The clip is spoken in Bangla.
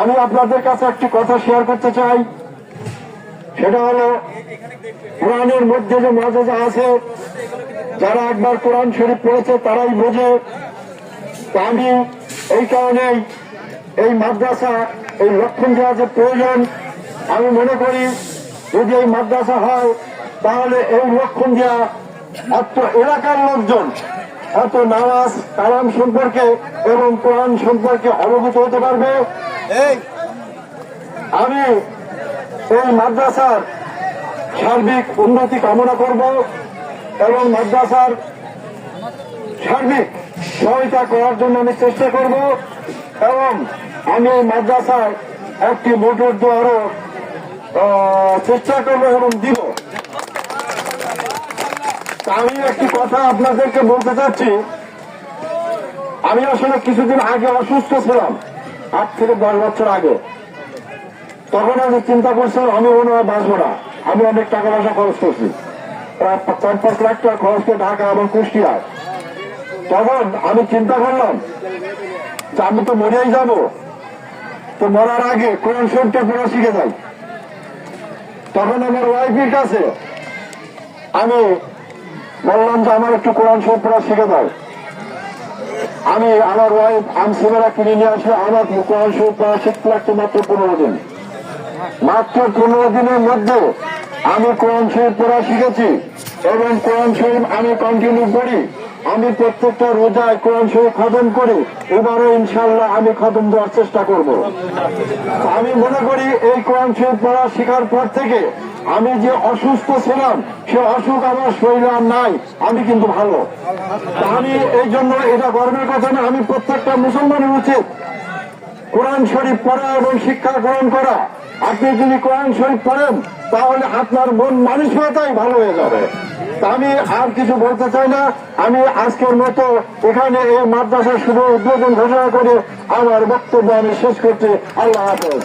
আমি আপনাদের কাছে একটি কথা শেয়ার করতে চাই। সেটা হলো, কোরআনের মধ্যে যে মজা আছে, যারা একবার কোরআন শরীফ পড়েছে, তারাই বোঝে। আমি এই কারণেই এই মাদ্রাসা, এই লক্ষণ দেওয়া যে প্রয়োজন, আমি মনে করি যদি এই মাদ্রাসা হয়, তাহলে এই লক্ষণ দেওয়া এত এলাকার লোকজন, এত নামাজ, কালাম সম্পর্কে এবং কোরআন সম্পর্কে অবগত হতে পারবে। আমি এই মাদ্রাসার সার্বিক উন্নতি কামনা করব এবং মাদ্রাসার সার্বিক সহায়তা করার জন্য আমি চেষ্টা করব এবং আমি এই মাদ্রাসায় একটি মোটর দেওয়ারও চেষ্টা করব এবং দিব। আমি একটি কথা আপনাদেরকে বলতে চাচ্ছি। আমি আসলে কিছুদিন আগে অসুস্থ ছিলাম। আট থেকে দশ বছর আগে। তখন আমি চিন্তা করছিলাম, আমি মনে হয় বাঁচবো না। আমি অনেক টাকা পয়সা খরচ করছি। পাঁচ লাখ টাকা খরচ করে ঢাকা এবং কুষ্টিয়ায় তখন আমি চিন্তা করলাম যে আমি তো মরেই যাব। তো মরার আগে কোরআন শরীফটা পড়া শিখে যাই। তখন আমার ওয়াইফের কাছে আমি বললাম যে আমার একটু কোরআন শরীফ পড়া শিখে দাও। আমি, আমার ওয়াইফ আমসিমেরা কিনে নিয়ে আসে, আমার কোরআন শরীফ পড়া শিখতে লাগতো মাত্র পনেরো দিন। মাত্র পনেরো দিনের মধ্যে আমি কোরআন শরীফ পড়া শিখেছি এবং কোরআন শরীফ আমি কন্টিনিউ করি। আমি প্রত্যেকটা রোজায় কোরআন শরীফ খতম করি এবারও ইনশাল্লাহ আমি খতম দেওয়ার চেষ্টা করব। আমি মনে করি এই কোরআন শরীফ পড়া শেখার পর থেকে আমি যে অসুস্থ ছিলাম, সে অসুখ আমার শরীরে আর নাই, আমি কিন্তু ভালো। আমি এই জন্য এটা গর্বের কথা না, আমি প্রত্যেকটা মুসলমানের উচিত কোরআন শরীফ পড়া এবং শিক্ষা গ্রহণ করা। আপনি যদি কোরআন শরীফ পড়েন, তাহলে আপনার মন মানসিকতাই ভালো হয়ে যাবে। আমি আর কিছু বলতে চাই না, আমি আজকের মতো এখানে এই মাদ্রাসা শুভ উদ্বোধন ঘোষণা করে আমার বক্তব্য আমি শেষ করছি। আল্লাহ হাফেজ।